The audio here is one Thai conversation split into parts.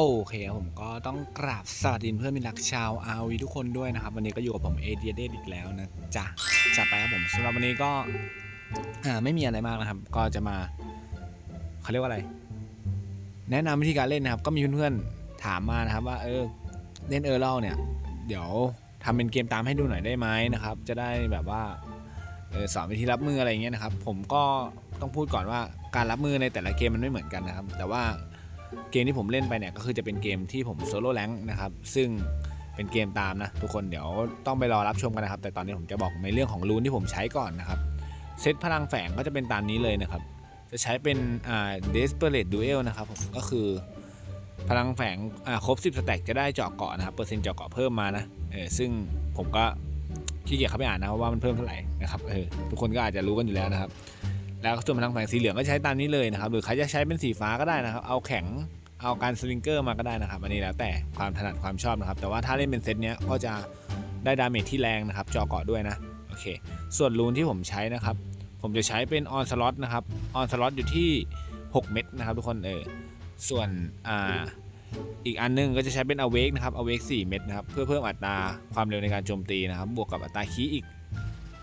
โอเคครับผมก็ต้องกราบสวัสดีเพื่อนมิรักชาวอาวีทุกคนด้วยนะครับ วันนี้ก็อยู่กับผมเอเดียเดอีกแล้วนะจ๊ะจัดไปครับผมสำหรับวันนี้ก็ไม่มีอะไรมากนะครับ ก็จะมาเขาเรียกว่าอะไร แนะนำวิธีการเล่นนะครับ ก็มีเพื่อนๆถามมานะครับ ว่าเออเล่นเออร์เล่เนี่ย เดี๋ยวทำเป็นเกมตามให้ดูหน่อยได้ไหมนะครับ จะได้แบบว่าออสอนวิธีรับมืออะไรเงี้ยนะครับ ผมก็ต้องพูดก่อนว่าการรับมือในแต่ละเกมมันไม่เหมือนกันนะครับ แต่ว่า เกมที่ผมเล่นไปเนี่ยก็คือจะเป็นเกมที่ผมโซโล่แรงนะครับ ซึ่งเป็นเกมตามนะทุกคนเดี๋ยวต้องไปรอรับชมกันนะครับ แต่ตอนนี้ผมจะบอกในเรื่องของรูนที่ผมใช้ก่อนนะครับเซตพลังแฝงก็จะเป็นตามนี้เลยนะครับ จะใช้เป็นอ่า desperate duel นะครับผมก็คือพลังแฝงอ่าครบ 10 สแต็กจะได้เจาะเกาะนะครับเปอร์เซ็นต์เจาะเกาะเพิ่มมานะเออซึ่งผมก็ขี้เกียจเข้าไปอ่านนะว่ามันเพิ่มเท่าไหร่นะครับเออทุกคนก็อาจจะรู้กันอยู่แล้วนะครับ แล้วส่วนพลังแฝงสีเหลืองก็ใช้ตามนี้เลยนะครับหรือใครจะใช้เป็นสีฟ้าก็ได้นะครับ เอาแข็งเอาการสลิงเกอร์มาก็ได้นะครับอันนี้แล้วแต่ความถนัดความชอบนะครับ แต่ว่าถ้าเล่นเป็นเซตเนี้ยก็จะได้ดาเมจที่แรงนะครับจอเกาะด้วยนะโอเค ส่วนรูนที่ผมใช้นะครับ ผมจะใช้เป็นออนสล็อตนะครับออนสล็อตอยู่ที่ 6 เม็ดนะครับทุกคนเออส่วนอ่าอีกอันนึงก็จะใช้เป็นอเวกนะครับอเวก4เม็ดนะครับเพื่อเพิ่มอัตราความเร็วในการโจมตีนะครับ บวกกับอัตราคีอีก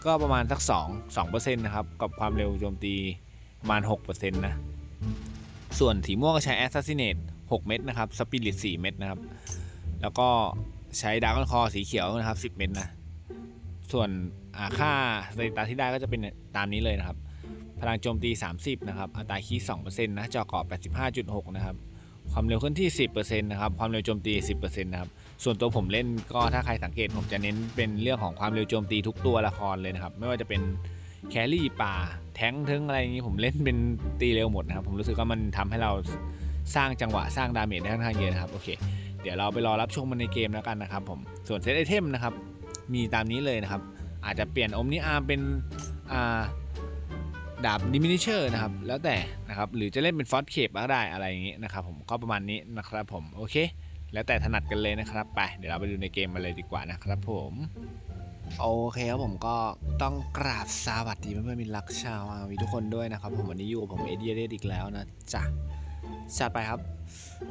ก็ประมาณสัก 2 2%นะครับกับความเร็วโจมตีประมาณ 6%นะส่วนสีม่วงก็ใช้ Assassinate 6 เม็ดนะครับ Spirit 4 เม็ดนะครับ แล้วก็ใช้ดาร์กคอสีเขียวนะครับ 10 เม็ดนะ ส่วนค่าสถิตาที่ได้ก็จะเป็นตามนี้เลยนะครับ พลังโจมตี 30 นะครับ อัตราคี2%นะจอเกาะ85.6 นะครับ ความเร็วเคลื่อนที่ 10%นะครับ ความเร็วโจมตี 10%นะครับ ส่วนตัวผมเล่นก็ถ้าใครสังเกตผมจะเน้นเป็นเรื่องของความเร็วโจมตีทุกตัวละครเลยนะครับ ไม่ว่าจะเป็นแครี่ป่าแท้งทึงอะไรอย่างนี้ผมเล่นเป็นตีเร็วหมดนะครับ ผมรู้สึกว่ามันทำให้เราสร้างจังหวะสร้างดาเมจได้ค่อนข้างเยอะนะครับโอเค เดี๋ยวเราไปรอรับชมมันในเกมแล้วกันนะครับผมส่วนเซตไอเทมนะครับมีตามนี้เลยนะครับ อาจจะเปลี่ยนอมนิอาร์เป็นอ่าดาบดิมินิเชอร์นะครับ แล้วแต่นะครับ หรือจะเล่นเป็นฟอสเคปก็ได้อะไรอย่างนี้นะครับผมก็ประมาณนี้นะครับผม โอเค แล้วแต่ถนัดกันเลยนะครับไปเดี๋ยวเราไปดูในเกมมาเลยดีกว่านะครับผมโอเคครับผมก็ต้องกราบสวัสดีเพื่อนๆมิตรรักชาวอาวีทุกคนด้วยนะครับ ผมวันนี้อยู่กับผมเอเดียเดอีกแล้วนะจ๊ะจัดไปครับ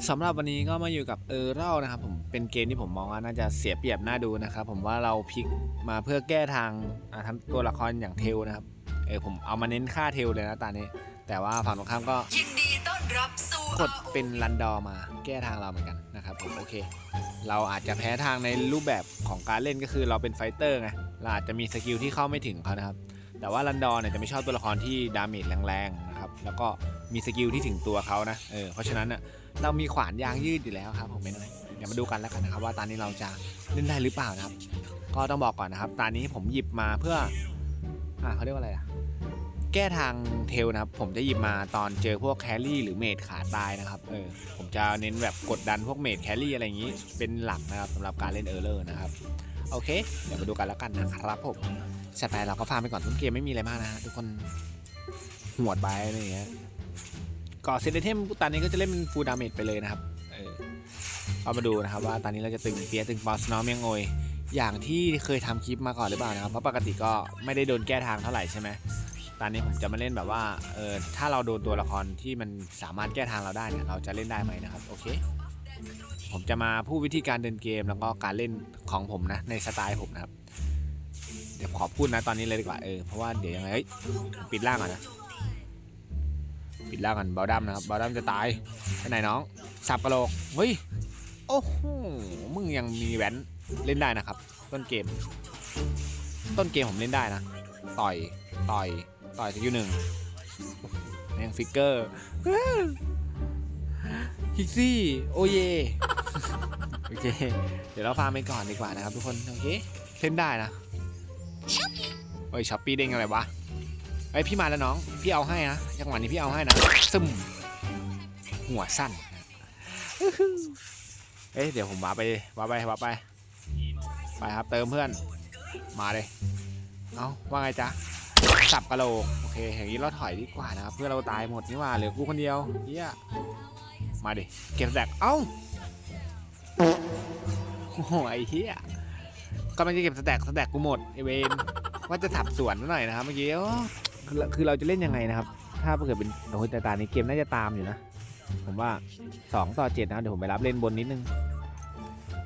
สำหรับวันนี้ก็มาอยู่กับเออร์เรลนะครับผมเป็นเกมที่ผมมองว่าน่าจะเสียเปรียบน่าดูนะครับ ผมว่าเราพลิกมาเพื่อแก้ทางอ่าทั้งตัวละครอย่างเทลนะครับเออผมเอามาเน้นค่าเทลเลยนะตอนนี้ แต่ว่าฝั่งตรงข้ามก็ยินดีต้อนรับสู่กดเป็นรันดอร์มาแก้ทางเราเหมือนกัน นะครับผมโอเค เราอาจจะแพ้ทางในรูปแบบของการเล่นก็คือเราเป็นไฟเตอร์ไงเราอาจจะมีสกิลที่เข้าไม่ถึงเขานะครับแต่ว่ารันดอร์เนี่ยจะไม่ชอบตัวละครที่ดาเมจแรงๆนะครับแล้วก็มีสกิลที่ถึงตัวเขานะเออเพราะฉะนั้นเน่ะเรามีขวานยางยืดอยู่แล้วครับผมไม่น้อยเดี๋ยวมาดูกันแล้วกันนะครับ ว่าตอนนี้เราจะเล่นได้หรือเปล่านะครับ ก็ต้องบอกก่อนนะครับตอนนี้ผมหยิบมาเพื่ออ่าเขาเรียกว่าอะไรอะ แก้ทางเทลนะครับ ผมจะหยิบมาตอนเจอพวกแครี่หรือเมดขาตายนะครับเออผมจะเน้นแบบกดดันพวกเมดแครี่อะไรอย่างนี้เป็นหลักนะครับสำหรับการเล่นเออร์เลอร์นะครับโอเค เดี๋ยวมาดูกันแล้วกันนะครับผมจัดไปเราก็ฟาร์มไปก่อนต้นเกมไม่มีอะไรมากนะทุกคนหวดไปอะไรอย่างเงี้ยก่อเซนเทมตอนนี้ก็จะเล่นเป็นฟูลดาเมจไปเลยนะครับเออเอามาดูนะครับว่าตอนนี้เราจะตึงเปียตึงบอสนอมยังโอยอย่างที่เคยทำคลิปมาก่อนหรือเปล่านะครับเพราะปกติก็ไม่ได้โดนแก้ทางเท่าไหร่ใช่ไหม ตอนนี้ผมจะมาเล่นแบบว่าเออถ้าเราโดนตัวละครที่มันสามารถแก้ทางเราได้เนี่ยเราจะเล่นได้ไหมนะครับโอเคผมจะมาพูดวิธีการเดินเกมแล้วก็การเล่นของผมนะในสไตล์ผมนะครับ เดี๋ยวขอพูดนะตอนนี้เลยดีกว่าเออเพราะว่าเดี๋ยวยังไงปิดล่างก่อนนะปิดล่างก่อนเบลดัมนะครับเบลดัมจะตายไปไหนน้องสับกระโหลกเฮ้ยโอ้โหมึงยังมีแหวนเล่นได้นะครับ ต้นเกม ต้นเกมผมเล่นได้นะ ต่อยต่อย ต่อยสกิลหนึ่งแม่งฟิกเกอร์ฮิกซี่โอเยโอเค เดี๋ยวเราฟาร์มไปก่อนดีกว่านะครับทุกคน โอเคเล่นได้นะเฮ้ยช้อปปี้เด้งอะไรวะไอยพี่มาแล้วน้อง พี่เอาให้นะจังหวะนี้พี่เอาให้นะซึมหัวสั้นเอ้ยเดี๋ยวผมวาร์ปไปวาร์ปไปวาร์ปไป ไปครับเติมเพื่อน มาเลย เอาว่าไงจ๊ะ สับกะโหลกโอเคอย่างนี้เราถอยดีกว่านะครับเพื่อเราตายหมดนี่ว่าเหลือกูคนเดียวเฮียมาดิเก็บแตกเอ้าโอ้โหเฮียกำลังจะเก็บสแต็กสแต็กกูหมดไอเวนว่าจะถับสวนหน่อยนะครับเมื่อกี้อ้คือคือเราจะเล่นยังไงนะครับ ถ้าเกิดเป็นโอ้ยแต่ตานี้เกมน่าจะตามอยู่นะ ผมว่า 2 ต่อ 7 นะ เดี๋ยวผมไปรับเล่นบนนิดนึง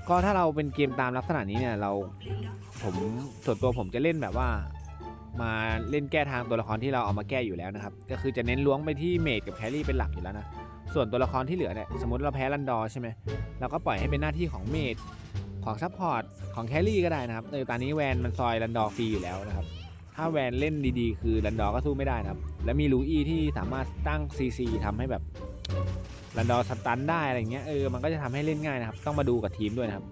ก็ถ้าเราเป็นเกมตามลักษณะนี้เนี่ยเราผมส่วนตัวผมจะเล่นแบบว่า มาเล่นแก้ทางตัวละครที่เราเอามาแก้อยู่แล้วนะครับ ก็คือจะเน้นล้วงไปที่เมดกับแครี่เป็นหลักอยู่แล้วนะ ส่วนตัวละครที่เหลือเนี่ยสมมติเราแพ้รันดอร์ใช่ไหมเราก็ปล่อยให้เป็นหน้าที่ของเมดของซัพพอร์ตของแครี่ก็ได้นะครับเออตอนนี้แวนมันซอยรันดอร์ฟรีอยู่แล้วนะครับ ถ้าแวนเล่นดีๆ คือรันดอร์ก็สู้ไม่ได้นะครับ และมีลูอี้ที่สามารถตั้ง CC ทำให้แบบรันดอร์สตันได้อะไรเงี้ยเออมันก็จะทำให้เล่นง่ายนะครับ ต้องมาดูกับทีมด้วยนะครับ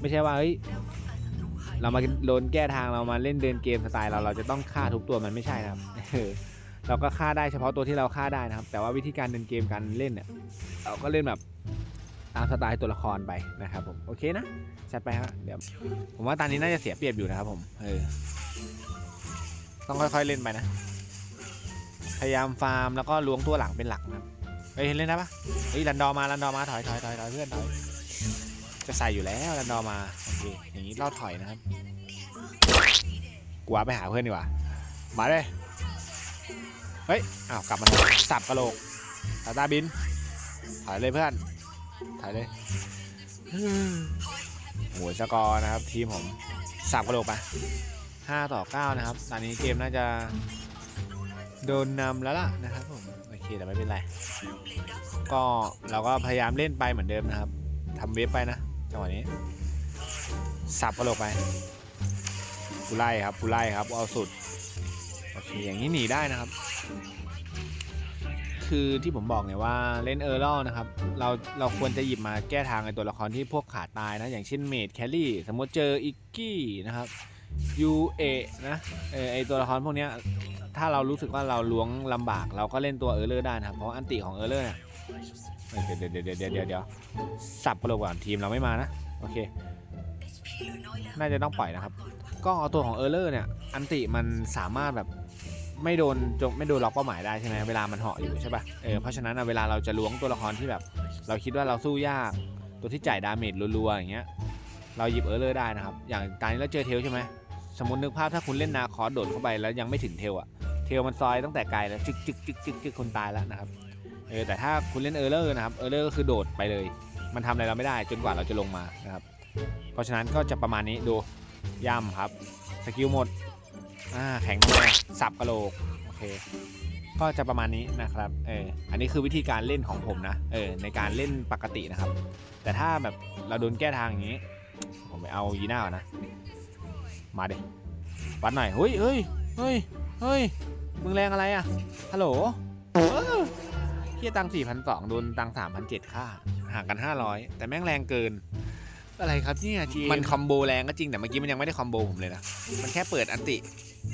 ไม่ใช่ว่าเฮ้ย เรามาโดนแก้ทางเรามาเล่นเดินเกมสไตล์เราเราจะต้องฆ่าทุกตัวมันไม่ใช่นะครับเราก็ฆ่าได้เฉพาะตัวที่เราฆ่าได้นะครับ แต่ว่าวิธีการเดินเกมการเล่นเนี่ยเราก็เล่นแบบตามสไตล์ตัวละครไปนะครับผมโอเคนะจัดไปครับเดี๋ยวผมว่าตอนนี้น่าจะเสียเปรียบอยู่นะครับผมเออต้องค่อยๆเล่นไปนะ พยายามฟาร์มแล้วก็ล้วงตัวหลังเป็นหลักนะครับเฮ้ยเล่นได้ปะเฮ้ยรันดอมารันดอมาถอยถอยถอยถอยเพื่อนถอย จะใส่อยู่แล้วรันดอมาโอเคอย่างนี้เราถอยนะครับกูว่าไปหาเพื่อนดีกว่ามาเลยเฮ้ยอ้าวกลับมาสับกระโหลกตาตาบินถอยเลยเพื่อนถอยเลยโอ้ยสกอร์นะครับทีมผมสับกระโหลกไป5ต่อ9นะครับตอนนี้เกมน่าจะโดนนำแล้วล่ะนะครับผมโอเคแต่ไม่เป็นไรก็เราก็พยายามเล่นไปเหมือนเดิมนะครับทำเวฟไปนะ จังหวะนี้ สับกระโหลกไปกูไล่ครับกูไล่ครับเอาสุดโอเคอย่างนี้หนีได้นะครับ คือที่ผมบอกเนี่ยว่าเล่นเออร์ลนะครับ เราเราควรจะหยิบมาแก้ทางในตัวละครที่พวกขาตายนะ อย่างเช่นเมดแคลรี่สมมติเจออิกกี้นะครับยูเอนะเออไอตัวละครพวกนี้ถ้าเรารู้สึกว่าเราล้วงลำบาก เราก็เล่นตัวเออร์เลอร์ได้นะครับเพราะอันติของเออร์เลอร์เนี่ย เอ้ยเดี๋ยวเดี๋ยวเดี๋ยวเดี๋ยวเดี๋ยวสับกระโหลกก่อนทีมเราไม่มานะโอเค น่าจะต้องปล่อยนะครับ ก็เอาตัวของเออร์เลอร์เนี่ย อันติมันสามารถแบบไม่โดนจงไม่โดนล็อกเป้าหมายได้ใช่ไหมเวลามันเหาะอยู่ใช่ป่ะเออเพราะฉะนั้นเวลาเราจะล้วงตัวละครที่แบบ เราคิดว่าเราสู้ยากตัวที่จ่ายดาเมจรัวๆอย่างเงี้ยเราหยิบเออร์เลอร์ได้นะครับ อย่างตอนนี้เราเจอเทลใช่ไหมสมมตินึกภาพถ้าคุณเล่นนาคอสโดดเข้าไปแล้วยังไม่ถึงเทลอะเทลมันซอยตั้งแต่ไกลแล้วจึกจึกจึกจึกจึกคนตายแล้วนะครับ เออแต่ถ้าคุณเล่นเออร์เลอร์นะครับเออร์เลอร์ก็คือโดดไปเลย มันทำอะไรเราไม่ได้จนกว่าเราจะลงมานะครับ เพราะฉะนั้นก็จะประมาณนี้ดูย่ำครับสกิลหมดอ่าแข็งแรงสับกระโหลกโอเคก็จะประมาณนี้นะครับเอออันนี้คือวิธีการเล่นของผมนะเออในการเล่นปกตินะครับ แต่ถ้าแบบเราโดนแก้ทางอย่างนี้ ผมไปเอายีน่าก่อนนะ มาดิวัดหน่อยเฮ้ยเฮ้ยเฮ้ยเฮ้ยมึงแรงอะไรอะฮัลโหล เฮียตังสี่พันสองโดนตังสามพันเจ็ดค่าห่างกัน500แต่แม่งแรงเกิน อะไรครับเนี่ยจีมันคอมโบแรงก็จริงแต่เมื่อกี้มันยังไม่ได้คอมโบผมเลยนะ มันแค่เปิดอันติ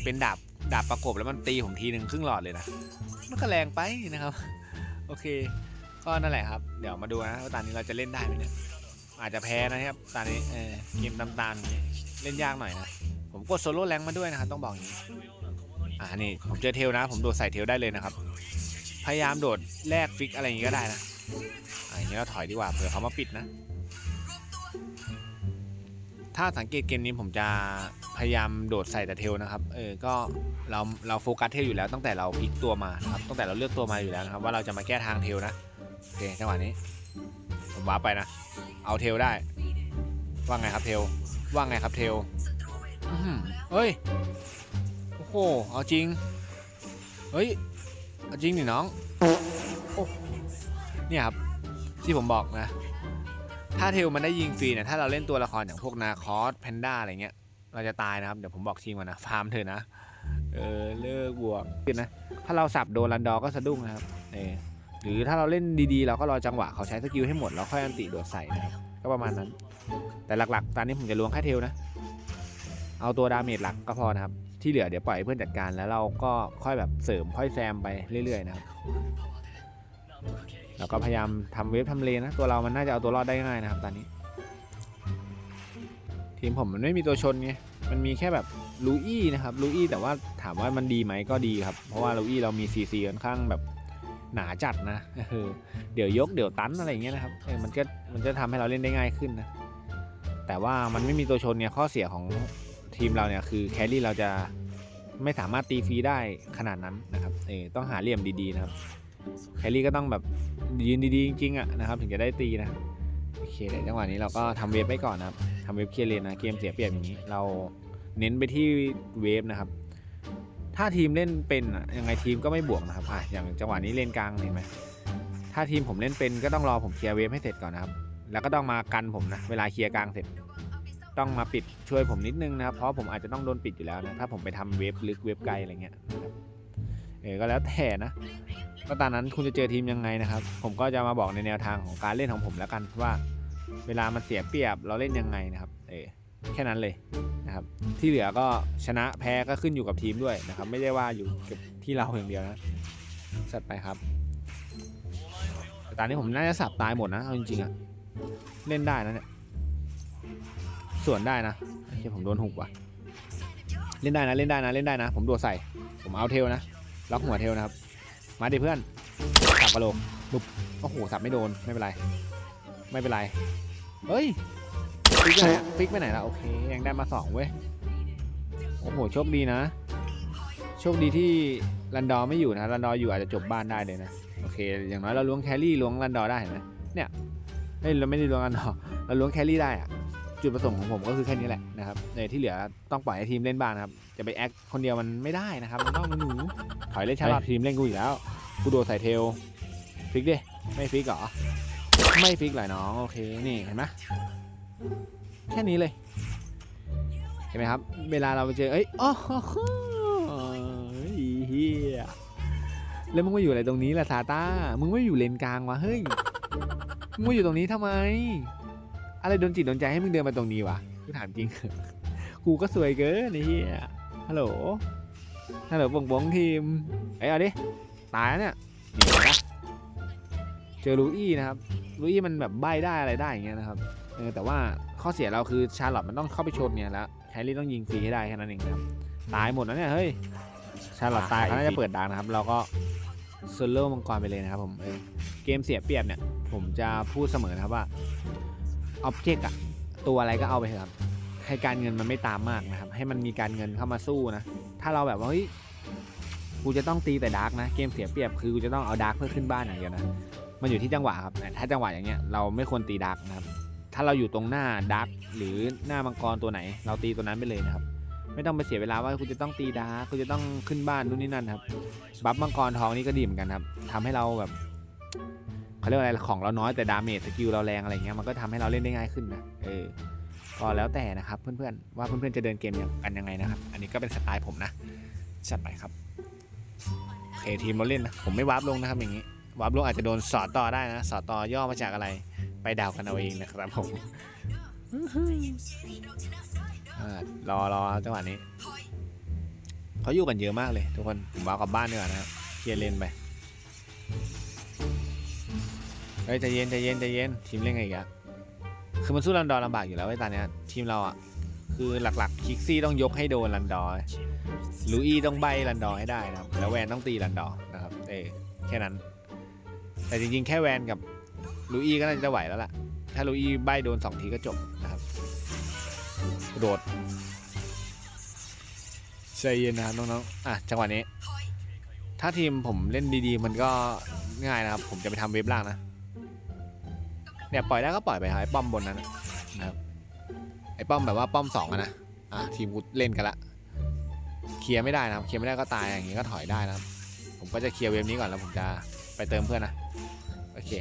เป็นดาบดาบประกบแล้วมันตีผมทีหนึ่งครึ่งหลอดเลยนะ มันก็แรงไปนะครับ โอเค ก็นั่นแหละครับ เดี๋ยวมาดูนะว่าตอนนี้เราจะเล่นได้ไหมเนี่ยอาจจะแพ้นะครับตอนนี้เออเกมตามๆอย่านเล่นยากหน่อยนะผมกดโซโล่แรงมาด้วยนะครับต้องบอกอย่างนี้อ่านี่ผมเจอเทลนะ ผมโดดใส่เทลได้เลยนะครับ พยายามโดดแลกฟิกอะไรอย่างนี้ก็ได้นะอะอย่างนี้เราถอยดีกว่าเผื่อเขามาปิดนะ ถ้าสังเกตเกมนี้ผมจะพยายามโดดใส่แต่เทลนะครับ เออ ก็เราเราโฟกัสเทลอยู่แล้วตั้งแต่เราพลิกตัวมานะครับ ตั้งแต่เราเลือกตัวมาอยู่แล้วนะครับ ว่าเราจะมาแก้ทางเทลนะ โอเคจังหวะนี้ ผมว้าไปนะ เอาเทลได้ ว่าไงครับเทล ว่าไงครับเทลเฮ้ย โอ้โห เอาจริง เฮ้ย เอาจริงดิน้องโอ้เนี่ยครับ ที่ผมบอกนะ ถ้าเทลมันได้ยิงฟรีเนี่ยถ้าเราเล่นตัวละครอย่างพวกนาคอสแพนด้าอะไรเงี้ย เราจะตายนะครับ เดี๋ยวผมบอกทีมก่อนนะ ฟาร์มเถอะนะ เออ เลิกบวกนะ ถ้าเราสับโดนรันดอร์ก็สะดุ้งนะครับ เออหรือถ้าเราเล่นดีๆ เราก็รอจังหวะเขาใช้สกิลให้หมดแล้วค่อยอันติโดดใส่นะครับก็ประมาณนั้น แต่หลักๆ ตอนนี้ผมจะลวงแค่เทลนะ เอาตัวดาเมจหลักก็พอนะครับ ที่เหลือเดี๋ยวปล่อยเพื่อนจัดการแล้วเราก็ค่อยแบบเสริมค่อยแซมไปเรื่อยๆนะครับแล้วก็พยายามทำเวฟทำเลนนะตัวเรามันน่าจะเอาตัวรอดได้ง่ายนะครับตอนนี้ ทีมผมมันไม่มีตัวชนไงมันมีแค่แบบลูอี้นะครับลูอี้แต่ว่าถามว่ามันดีไหมก็ดีครับ เพราะว่าลูอี้เรามีซีซีค่อนข้างแบบหนาจัดนะเดี๋ยวยกเดี๋ยวตันอะไรอย่างเงี้ยนะครับมันก็มันจะทำให้เราเล่นได้ง่ายขึ้นนะแต่ว่ามันไม่มีตัวชนเนี่ยข้อเสียของ ทีมเราเนี่ยคือแครี่เราจะไม่สามารถตีฟรีได้ขนาดนั้นนะครับเออต้องหาเหลี่ยมดีๆนะครับแครี่ก็ต้องแบบยืนดีๆจริงๆอะนะครับถึงจะได้ตีนะโอเคเดี๋ยวจังหวะนี้เราก็ทำเวฟไปก่อนนะครับทำเวฟเคลียร์เลนนะเกมเสียเปรียบอย่างนี้เราเน้นไปที่เวฟนะครับ ถ้าทีมเล่นเป็นยังไงทีมก็ไม่บวกนะครับอะอย่างจังหวะนี้เลนกลางเห็นไหมถ้าทีมผมเล่นเป็นก็ต้องรอผมเคลียร์เวฟให้เสร็จก่อนนะครับ แล้วก็ต้องมากันผมนะเวลาเคลียร์กลางเสร็จ ต้องมาปิดช่วยผมนิดนึงนะครับเพราะผมอาจจะต้องโดนปิดอยู่แล้วนะถ้าผมไปทำเว็บลึกเว็บไกลอะไรเงี้ยนะครับเออก็แล้วแต่นะก็ตอนนั้นคุณจะเจอทีมยังไงนะครับ ผมก็จะมาบอกในแนวทางของการเล่นของผมแล้วกันว่า เวลามันเสียเปรียบเราเล่นยังไงนะครับ เออแค่นั้นเลยนะครับ ที่เหลือก็ชนะแพ้ก็ขึ้นอยู่กับทีมด้วยนะครับ ไม่ได้ว่าอยู่กับที่เราอย่างเดียวนะสัดไปครับแต่ตอนนี้ผมน่าจะสับตายหมดนะเอาจริงๆอะเล่นได้นะเนี่ย ส่วนได้นะไอ้เหี้ยผมโดนหุกว่ะ เล่นได้นะเล่นได้นะเล่นได้นะ ผมโดดใส่ ผมเอาเทลนะ ล็อกหัวเทลนะครับ มาดิเพื่อนสับกระโหลกปุ๊บโอ้โหสับไม่โดน ไม่เป็นไร ไม่เป็นไร เฮ้ยฟิกไปไหนอะฟิกไปไหนละโอเค ยังได้มาสองเว้ย โอ้โห โชคดีนะ โชคดีที่รันดอร์ไม่อยู่นะ รันดอร์อยู่อาจจะจบบ้านได้เลยนะ โอเค อย่างน้อยเราล้วงแครี่ล้วงรันดอร์ได้เห็นไหมเนี่ยเฮ้ยเราไม่ได้ล้วงกันหรอกเราล้วงแครี่ได้อะ จุดประสงค์ของผมก็คือแค่นี้แหละนะครับในที่เหลือต้องปล่อยให้ทีมเล่นบ้างนะครับจะไปแอคคนเดียวมันไม่ได้นะครับมันต้องมาหนูถอยเล่นชาร์ลอตทีมเล่นกูอีกแล้วกูโดดใส่เทลฟิกดิไม่ฟิกเหรอไม่ฟิกเหรอน้องโอเคนี่เห็นไหมแค่นี้เลยเห็นไหมครับ เวลาเราไปเจอเอ้ยโอ้โหเฮียแล้วมึงมาอยู่อะไรตรงนี้ล่ะซาต้ามึงไม่อยู่เลนกลางวะเฮ้ยมึงมาอยู่ตรงนี้ทำไม อะไรโดนจิตโดนใจให้มึงเดินมาตรงนี้วะกูถามจริง กูก็สวยเกินไอ้เหี้ยฮัลโหลฮัลโหลบงบงทีมเอ้ยเอาดิตายเนี่ยนี่เห็นะเจอลูอี้นะครับลูอี้มันแบบใบ้ได้อะไรได้อย่างเงี้ยนะครับเออแต่ว่าข้อเสียเราคือชาร์ลอตมันต้องเข้าไปชนเนี่ยแล้วแฮร์รี่ต้องยิงฟรีให้ได้แค่นั้นเองครับตายหมดแล้วเนี่ยเฮ้ยชาร์ลอตตายเขาน่าจะเปิดดังนะครับ เราก็โซโล่มังกรไปเลยนะครับผมเออเกมเสียเปรียบเนี่ย ผมจะพูดเสมอนะครับว่า อ็อบเจกต์อะตัวอะไรก็เอาไปเถอะครับให้การเงินมันไม่ตามมากนะครับ ให้มันมีการเงินเข้ามาสู้นะ ถ้าเราแบบว่าเฮ้ยกูจะต้องตีแต่ดาร์กนะ เกมเสียเปรียบคือกูจะต้องเอาดาร์กเพื่อขึ้นบ้านอย่างเดียวนะ มันอยู่ที่จังหวะครับ ถ้าจังหวะอย่างเงี้ยเราไม่ควรตีดาร์กนะครับ ถ้าเราอยู่ตรงหน้าดาร์กหรือหน้ามังกรตัวไหน เราตีตัวนั้นไปเลยนะครับ ไม่ต้องไปเสียเวลาว่าคุณจะต้องตีดาร์กคุณจะต้องขึ้นบ้านนู่นนี่นั่นครับ บัฟมังกรทองนี่ก็ดีเหมือนกันครับทำให้เราแบบ เขาเรียกว่าอะไรของเราน้อยแต่ดาเมจสกิลเราแรงอะไรเงี้ยมันก็ทำให้เราเล่นได้ง่ายขึ้นนะเออก็แล้วแต่นะครับเพื่อนๆว่าเพื่อนๆจะเดินเกมกันยังไงนะครับ อันนี้ก็เป็นสไตล์ผมนะจัดไปครับโอเคทีมเราเล่นนะผมไม่วาร์ปลงนะครับอย่างนี้วาร์ปลงอาจจะโดนสอดต่อได้นะสอดต่อย่อมาจากอะไรไปดาวกันเอาเองนะครับผมรอรอจังหวะนี้เขาอยู่กันเยอะมากเลย ทุกคนผมเอากลับบ้านดีกว่านะครับเคลียร์เลนไป เฮ้ยใจเย็นใจเย็นใจเย็นทีมเล่นไงอีกอะคือมันสู้รันดอร์ลำบากอยู่แล้วไอ้ตอนเนี้ยทีมเราอะคือหลักๆคิกซี่ต้องยกให้โดนรันดอร์ลูอี้ต้องใบรันดอร์ให้ได้นะครับแล้วแวนต้องตีรันดอร์นะครับเออแค่นั้น แต่จริงๆ แค่แวนกับลูอี้ก็น่าจะไหวแล้วล่ะ ถ้าลูอี้ใบโดนสองทีก็จบนะครับโดดใจเย็นนะครับน้องๆอะจังหวะนี้ ถ้าทีมผมเล่นดีๆ มันก็ง่ายนะครับ ผมจะไปทำเว็บล่างนะ เนี่ยปล่อยได้ก็ปล่อยไปครับไอ้ป้อมบนนั้นนะนะครับไอ้ป้อมแบบว่าป้อมสองอะนะอะทีมกูเล่นกันละเคลียร์ไม่ได้นะครับเคลียร์ไม่ได้ก็ตายอย่างงี้ก็ถอยได้นะครับ ผมก็จะเคลียร์เว็บนี้ก่อนแล้วผมจะไปเติมเพื่อนนะโอเค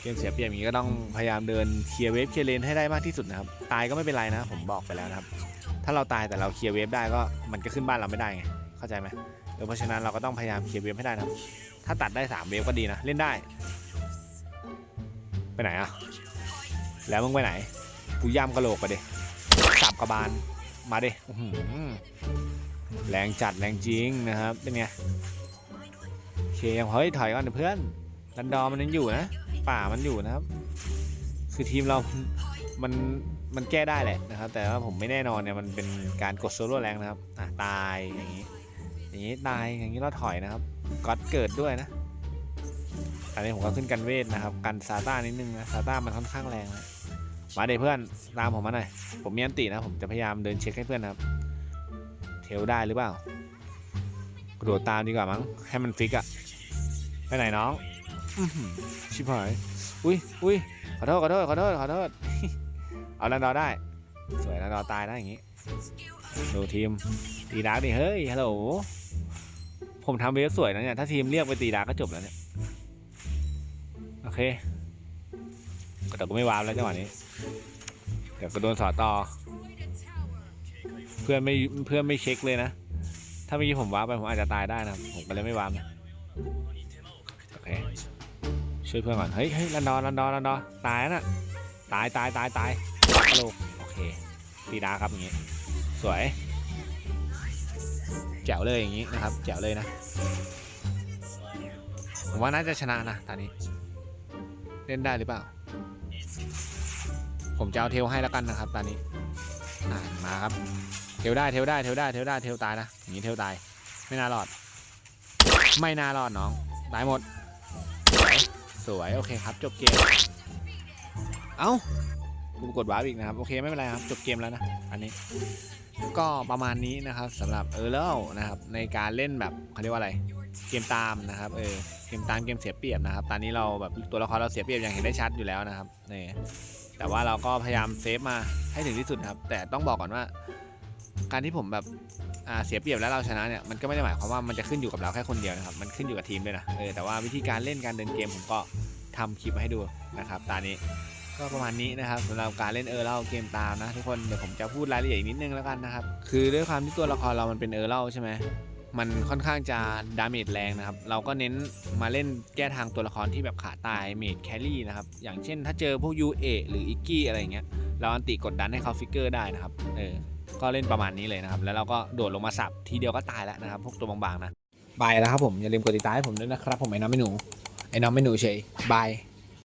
เกมเสียเปรียบอย่างนี้ก็ต้องพยายามเดินเคลียร์เวฟเคลียร์เลนให้ได้มากที่สุดนะครับ ตายก็ไม่เป็นไรนะผมบอกไปแล้วนะครับ ถ้าเราตายแต่เราเคลียร์เวฟได้ก็มันก็ขึ้นบ้านเราไม่ได้ไงเข้าใจไหมเออเพราะฉะนั้นเราก็ต้องพยายามเคลียร์เวฟให้ได้นะครับ ถ้าตัดได้สามเวฟก็ดีนะเล่นได้ ไปไหนอะแล้วมึงไปไหน กูย่ำกระโหลกไปดิสับกระบาล มาดิแรงจัดแรงจริงนะครับ เป็นไงโอเคเคเฮ้ยถอยก่อนเดี๋ยวเพื่อนรันดอมันยังอยู่นะ ป่ามันอยู่นะครับ คือทีมเรา มันมันแก้ได้แหละนะครับ แต่ว่าผมไม่แน่นอนเนี่ยมันเป็นการกดโซโล่แรงนะครับอะตายอย่างนี้ อย่างนี้ตายอย่างนี้เราถอยนะครับก็อดเกิดด้วยนะ อันนี้ผมก็ขึ้นกันเวทนะครับ กันซาต้านิดนึงนะซาต้ามันค่อนข้างแรงนะมาเดี๋ยวเพื่อนตามผมมาหน่อยผมมีอันตินะ ผมจะพยายามเดินเช็คให้เพื่อนนะครับ เทลได้หรือเปล่ากระโดดตามดีกว่ามั้งให้มันฟิกอะไปไหนน้องอชิบหายอุ้ยอุ้ยขอโทษขอโทษขอโทษขอโทษเอาลันดอได้ สวยลันดอตายนะอย่างงี้ดูทีมตีดาร์กดิเฮ้ยฮัลโหลผมทำเวฟสวยนะเนี่ยถ้าทีมเรียกไปตีดาร์กก็จบแล้วเนี่ย เค แต่ก็ไม่วาร์ปแล้วจังหวะนี้เดี๋ยวก็โดนสอต่อ เพื่อนไม่เพื่อนไม่เช็คเลยนะ ถ้าเมื่อกี้ผมวาร์ปไปผมอาจจะตายได้นะ ผมก็เลยไม่วาร์ปนะโอเค ช่วยเพื่อนก่อน เฮ้ยเฮ้ยลันดอร์ลันดอร์ลันดอร์ตายน่ะ ตายตายตายตายกระโหลกโอเค ตีดาครับอย่างงี้ สวย แจ๋วเลยอย่างนี้นะครับ แจ๋วเลยนะผมว่าน่าจะชนะนะตอนนี้ เล่นได้หรือเปล่า ผมจะเอาเทลให้แล้วกันนะครับ ตอนนี้มาครับ เทลได้เทลได้เทลได้เทลได้เทลตายนะอย่างนี้เทลตาย ไม่น่ารอด ไม่น่ารอดน้องตายหมดสวยสวยโอเคครับ จบเกม เอ้ากูกดวาร์ปอีกนะครับ โอเคไม่เป็นไรครับ จบเกมแล้วนะ อันนี้ ก็ประมาณนี้นะครับสำหรับเออร์เลนะครับในการเล่นแบบเขาเรียกว่าอะไร เกมตามนะครับเออเกมตามเกมเสียเปรียบนะครับตอนนี้เราแบบตัวละครเราเสียเปรียบอย่างเห็นได้ชัดอยู่แล้วนะครับนี่แต่ว่าเราก็พยายามเซฟมาให้ถึงที่สุดครับ แต่ต้องบอกก่อนว่า การที่ผมแบบเสียเปรียบแล้วเราชนะเนี่ยมันก็ไม่ได้หมายความว่ามันจะขึ้นอยู่กับเราแค่คนเดียวนะครับมันขึ้นอยู่กับทีมด้วยนะเออแต่ว่าวิธีการเล่นการเดินเกมผมก็ทำคลิปมาให้ดูนะครับตอนนี้ก็ประมาณนี้นะครับสำหรับการเล่นเออเล่าเกมตามนะทุกคนเดี๋ยวผมจะพูดรายละเอียดอีกนิดนึงแล้วกันนะครับคือด้วยความที่ตัวละครเรามันเป็นเออเล่าใช่ไหม มันค่อนข้างจะดาเมจแรงนะครับ เราก็เน้นมาเล่นแก้ทางตัวละครที่แบบขาตายเมจแครี่นะครับ อย่างเช่นถ้าเจอพวกยูเอหรืออิกกี้อะไรเงี้ย เราอันติกดดันให้เขาฟิกเกอร์ได้นะครับ เออ ก็เล่นประมาณนี้เลยนะครับ แล้วเราก็โดดลงมาสับทีเดียวก็ตายแล้วนะครับ พวกตัวบางๆนะ บายแล้วครับผม อย่าลืมกดติดตามให้ผมด้วยนะครับ ผมไอ้น้องไม่หนู ไอ้น้องไม่หนูเฉยบาย